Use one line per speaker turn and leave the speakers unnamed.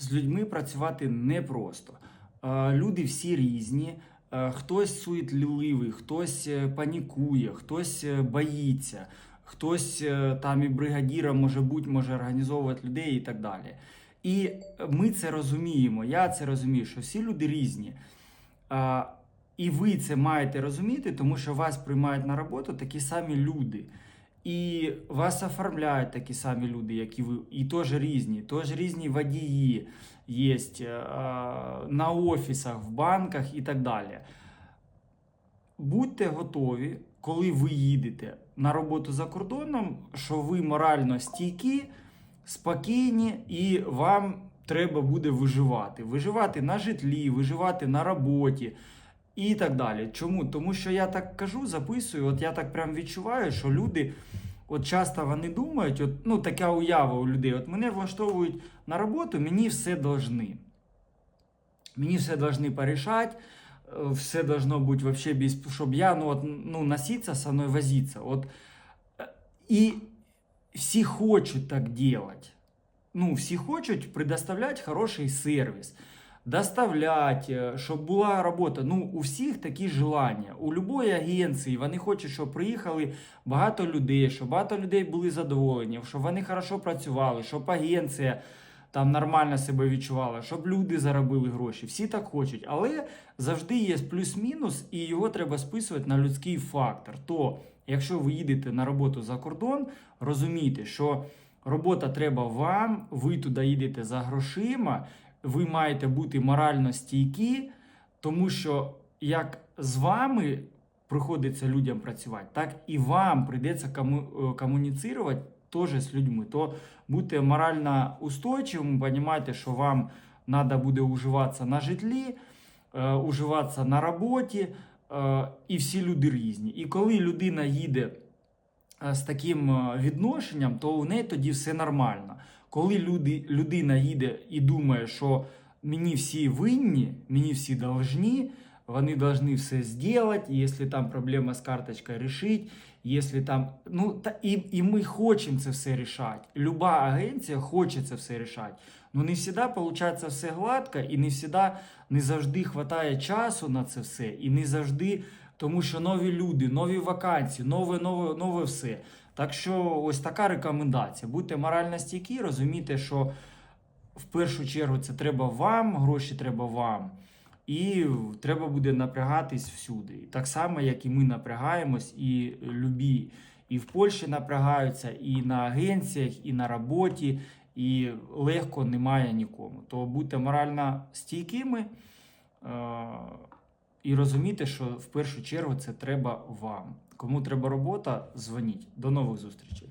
з людьми працювати непросто. Е, Люди всі різні. Е, Хтось суетливий, хтось е, панікує, хтось боїться, хтось там і бригадіром може бути, може організовувати людей і так далі. І ми це розуміємо. Я це розумію, що всі люди різні. І ви це маєте розуміти, тому що вас приймають на роботу такі самі люди. І вас оформляють такі самі люди, як і ви, і теж різні, теж різні водії є на офісах, в банках і так далі. Будьте готові, коли ви їдете на роботу за кордоном, що ви морально стійкі, спокійні, і вам треба буде виживати. Виживати на житлі, виживати на роботі і так далі. Чому? Тому що я так кажу, записую, от я так прям відчуваю, що люди. От часто вони думають, от, ну така уява у людей, от мене влаштовують на роботу, мені все должны. Мені все должны порішати, е, все должно бути вообще без, щоб я ну, от, ну, носиться со мною возиться. От, е, і всі хочуть так делать. Ну, всі хочуть предоставляти хороший сервіс, Доставляти, щоб була робота. Ну, у всіх такі желання. У любої агенції вони хочуть, щоб приїхали багато людей, щоб багато людей були задоволені, щоб вони хорошо працювали, щоб агенція там нормально себе відчувала, щоб люди заробили гроші. Всі так хочуть, але завжди є плюс-мінус, і його треба списувати на людський фактор. То, якщо ви їдете на роботу за кордон, розумійте, що робота треба вам, ви туди їдете за грошима, ви маєте бути морально стійкі, тому що як з вами приходиться людям працювати, так і вам прийдеться кому- е, комуніцирувати теж з людьми. То будьте морально устойчивими, розумійте, що вам треба буде уживатися на житлі, е, уживатися на роботі, е, і всі люди різні. І коли людина їде з таким відношенням, то у неї тоді все нормально. Коли люди, людина їде і думає, що мені всі винні, мені всі должні, вони должны все сделать, якщо там проблема з карточкою решить, якщо там. Ну, та, і, і ми хочемо це все рішати. Люба агенція хоче це все рішати. Ну не завжди виходить все гладко, і не завжди не завжди вистачає часу на це все, і не завжди, тому що нові люди, нові вакансії, нове, нове, нове все. Так що ось така рекомендація. Будьте морально стійкі, розумійте, що в першу чергу це треба вам, гроші треба вам. І треба буде напрягатись всюди. Так само, як і ми напрягаємось, і любі і в Польщі напрягаються, і на агенціях, і на роботі, і легко немає нікому. То будьте морально стійкими е- і розумійте, що в першу чергу це треба вам. Кому треба робота, дзвоніть. До нових зустрічей.